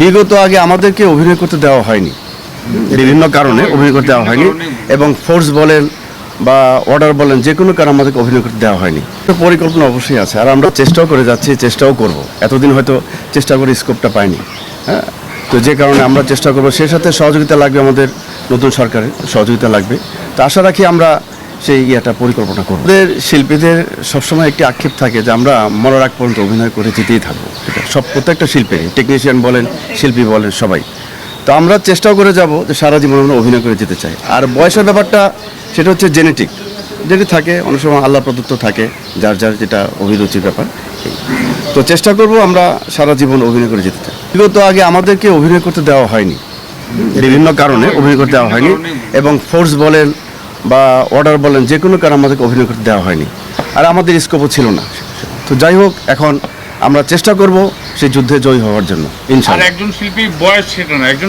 বিগত আগে আমাদেরকে অভিনয় করতে দেওয়া হয়নি। বিভিন্ন কারণে অভিনয় করতে দেওয়া হয়নি এবং ফোর্স বলেন বা অর্ডার বলেন, যে কোনো কারণে আমাদেরকে অভিনয় করতে দেওয়া হয়নি। তো পরিকল্পনা অবশ্যই আছে আর আমরা চেষ্টাও করে যাচ্ছি, চেষ্টাও করব। এতদিন হয়তো চেষ্টা করে স্কোপটা পাইনি। হ্যাঁ? তো যে কারণে আমরা চেষ্টা করব। সেই সাথে সহযোগিতা লাগবে আমাদের নতুন সরকারের, সহযোগিতা লাগবে। তো আশা রাখি আমরা সেই ইয়েটা পরিকল্পনা করব। আমাদের শিল্পীদের সবসময় একটি আক্ষেপ থাকে যে আমরা মরার আগ পর্যন্ত অভিনয় করে যেতেই থাকব। সব প্রত্যেকটা শিল্পী টেকনিশিয়ান বলেন, শিল্পী বলেন, সবাই। তো আমরা চেষ্টাও করে যাব যে সারা জীবন আমরা অভিনয় করে যেতে চাই। আর বয়সের ব্যাপারটা, সেটা হচ্ছে জেনেটিক যেটি থাকে, অনেক সময় আল্লাহ প্রদত্ত থাকে, যার যার যেটা অভিরুচির ব্যাপার তো চেষ্টা করব আমরা সারা জীবন অভিনয় করে যেতে চাই। বিগত আগে আমাদেরকে অভিনয় করতে দেওয়া হয়নি। বিভিন্ন কারণে অভিনয় করতে দেওয়া হয়নি। এবং ফোর্স বলেন বা অর্ডার বলেন, যে কোনো কারণে আমাদেরকে অভিনয় করতে দেওয়া হয়নি। আর আমাদের স্কোপও ছিল না। তো যাই হোক, এখন আমরা চেষ্টা করব সেই যুদ্ধে জয়ী হওয়ার জন্য, ইনশাআল্লাহ। একজন শিল্পী বয়স সেটা না, একজন